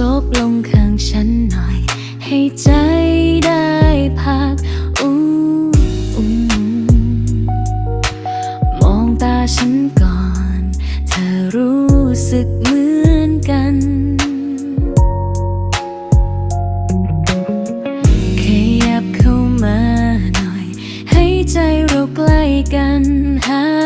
ลงข้างฉันหน่อย ให้ใจได้พักอู้มองตาฉันก่อน เธอรู้สึกเหมือนกัน ขยับเข้ามาหน่อย ให้ใจเราใกล้กันหา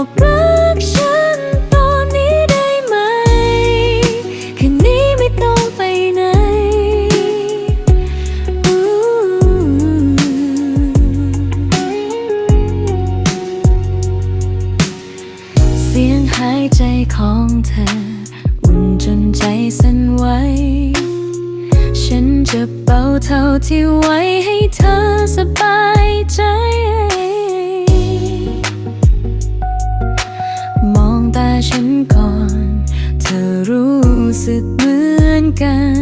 บอกรักฉันตอนนี้ได้ไหม คืนนี้ไม่ต้องไปไหนเสียงหายใจของเธออุ่นจนใจสั่นไหวฉันจะเป่าเท่าที่ไหวให้เธอสบายใจ ฉันก่อน เธอรู้สึกเหมือนกัน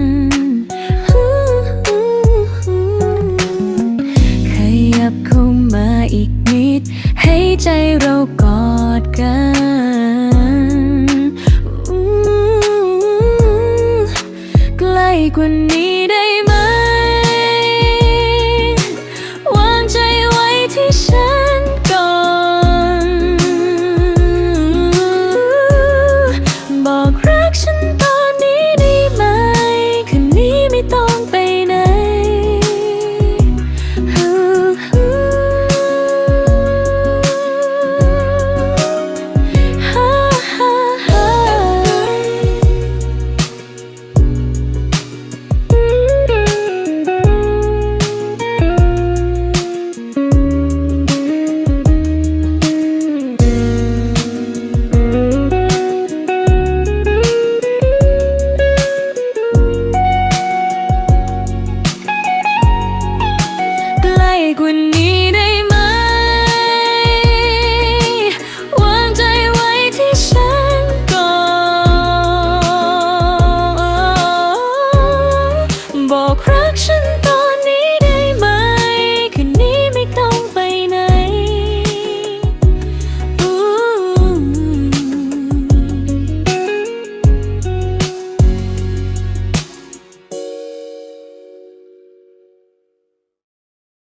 ขยับเข้ามาอีกนิด ให้ใจเรากอดกันใกล้กว่านี้ กว่านี้ได้ไหม วางใจไว้ที่ฉันก่อนบอกรักฉัน